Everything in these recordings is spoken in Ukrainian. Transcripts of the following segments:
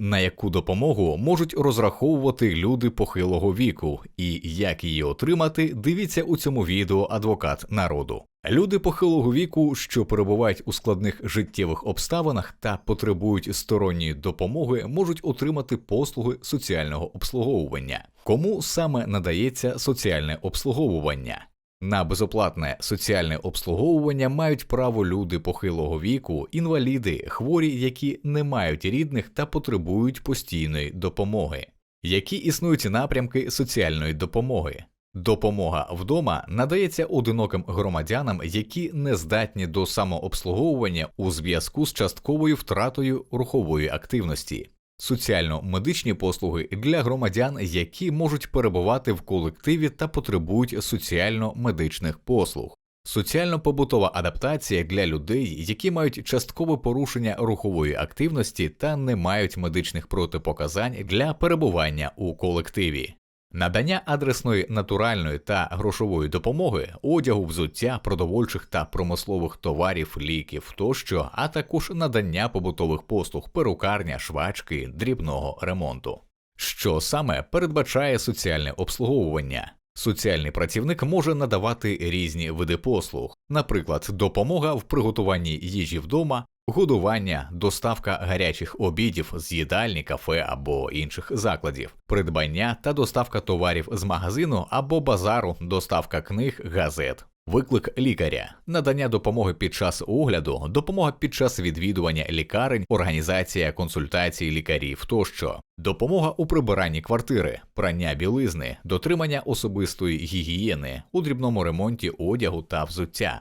На яку допомогу можуть розраховувати люди похилого віку, і як її отримати, дивіться у цьому відео адвокат народу. Люди похилого віку, що перебувають у складних життєвих обставинах та потребують сторонньої допомоги, можуть отримати послуги соціального обслуговування. Кому саме надається соціальне обслуговування? На безоплатне соціальне обслуговування мають право люди похилого віку, інваліди, хворі, які не мають рідних та потребують постійної допомоги. Які існують напрямки соціальної допомоги? Допомога вдома надається одиноким громадянам, які не здатні до самообслуговування у зв'язку з частковою втратою рухової активності. Соціально-медичні послуги для громадян, які можуть перебувати в колективі та потребують соціально-медичних послуг. Соціально-побутова адаптація для людей, які мають часткове порушення рухової активності та не мають медичних протипоказань для перебування у колективі. Надання адресної натуральної та грошової допомоги, одягу, взуття, продовольчих та промислових товарів, ліків тощо, а також надання побутових послуг, перукарня, швачки, дрібного ремонту. Що саме передбачає соціальне обслуговування? Соціальний працівник може надавати різні види послуг, наприклад, допомога в приготуванні їжі вдома, годування, доставка гарячих обідів з їдальні, кафе або інших закладів, придбання та доставка товарів з магазину або базару, доставка книг, газет. Виклик лікаря, надання допомоги під час огляду, допомога під час відвідування лікарень, організація консультацій лікарів тощо, допомога у прибиранні квартири, прання білизни, дотримання особистої гігієни, у дрібному ремонті одягу та взуття,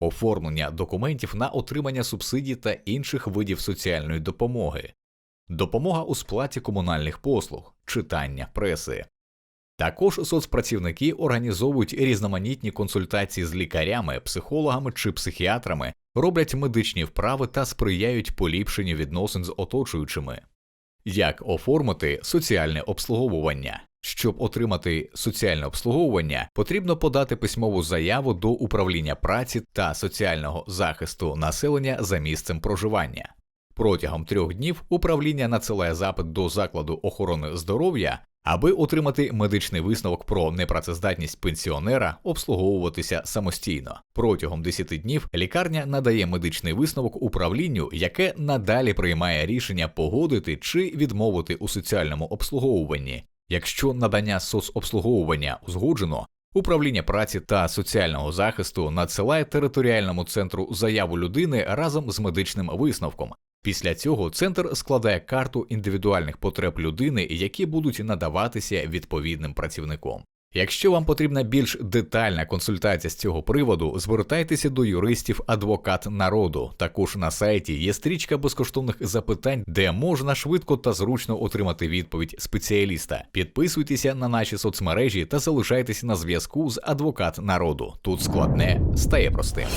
оформлення документів на отримання субсидій та інших видів соціальної допомоги, допомога у сплаті комунальних послуг, читання преси. Також соцпрацівники організовують різноманітні консультації з лікарями, психологами чи психіатрами, роблять медичні вправи та сприяють поліпшенню відносин з оточуючими. Як оформити соціальне обслуговування? Щоб отримати соціальне обслуговування, потрібно подати письмову заяву до управління праці та соціального захисту населення за місцем проживання. Протягом трьох днів управління надсилає запит до закладу охорони здоров'я, аби отримати медичний висновок про непрацездатність пенсіонера, обслуговуватися самостійно. Протягом 10 днів лікарня надає медичний висновок управлінню, яке надалі приймає рішення погодити чи відмовити у соціальному обслуговуванні. Якщо надання соцобслуговування узгоджено, управління праці та соціального захисту надсилає територіальному центру заяву людини разом з медичним висновком. Після цього центр складає карту індивідуальних потреб людини, які будуть надаватися відповідним працівником. Якщо вам потрібна більш детальна консультація з цього приводу, звертайтеся до юристів адвокат народу. Також на сайті є стрічка безкоштовних запитань, де можна швидко та зручно отримати відповідь спеціаліста. Підписуйтеся на наші соцмережі та залишайтеся на зв'язку з адвокат народу. Тут складне стає простим.